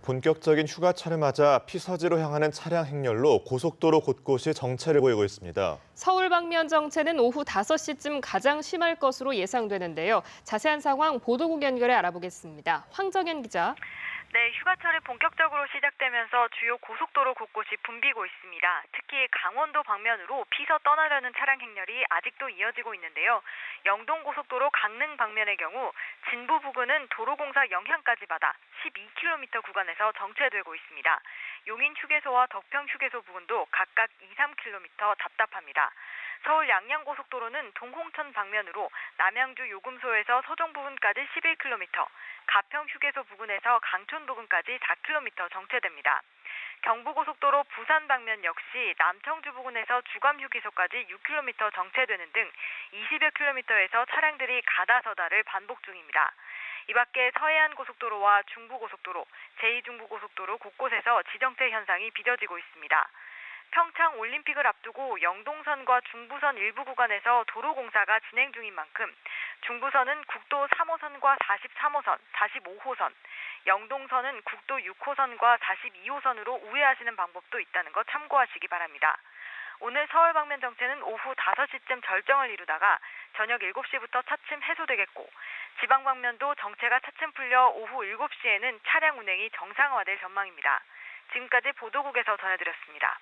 본격적인 휴가철을 맞아 피서지로 향하는 차량 행렬로 고속도로 곳곳이 정체를 보이고 있습니다. 서울 방면 정체는 오후 5시쯤 가장 심할 것으로 예상되는데요. 자세한 상황 보도국 연결해 알아보겠습니다. 황정현 기자. 네, 휴가철이 본격적으로 시작되면서 주요 고속도로 곳곳이 붐비고 있습니다. 특히 강원도 방면으로 피서 떠나려는 차량 행렬이 아직도 이어지고 있는데요. 영동 고속도로 강릉 방면의 경우 진부 부근은 도로공사 영향까지 받아 12km 구간에서 정체되고 있습니다. 용인 휴게소와 덕평 휴게소 부근도 각각 2, 3km 답답합니다. 서울 양양고속도로는 동홍천 방면으로 남양주 요금소에서 서종 부근까지 11km, 가평 휴게소 부근에서 강촌 부근까지 4km 정체됩니다. 경부고속도로 부산 방면 역시 남청주 부근에서 주감 휴게소까지 6km 정체되는 등 20여 킬로미터에서 차량들이 가다서다를 반복 중입니다. 이 밖에 서해안 고속도로와 중부고속도로, 제2중부고속도로 곳곳에서 지정체 현상이 빚어지고 있습니다. 평창 올림픽을 앞두고 영동선과 중부선 일부 구간에서 도로 공사가 진행 중인 만큼 중부선은 국도 3호선 과 43호선, 45호선, 영동선은 국도 6호선과 42호선으로 우회하시는 방법도 있다는 거 참고하시기 바랍니다. 오늘 서울 방면 정체는 오후 5시쯤 절정을 이루다가 저녁 7시부터 차츰 해소되겠고 지방 방면도 정체가 차츰 풀려 오후 7시에는 차량 운행이 정상화될 전망입니다. 지금까지 보도국에서 전해드렸습니다.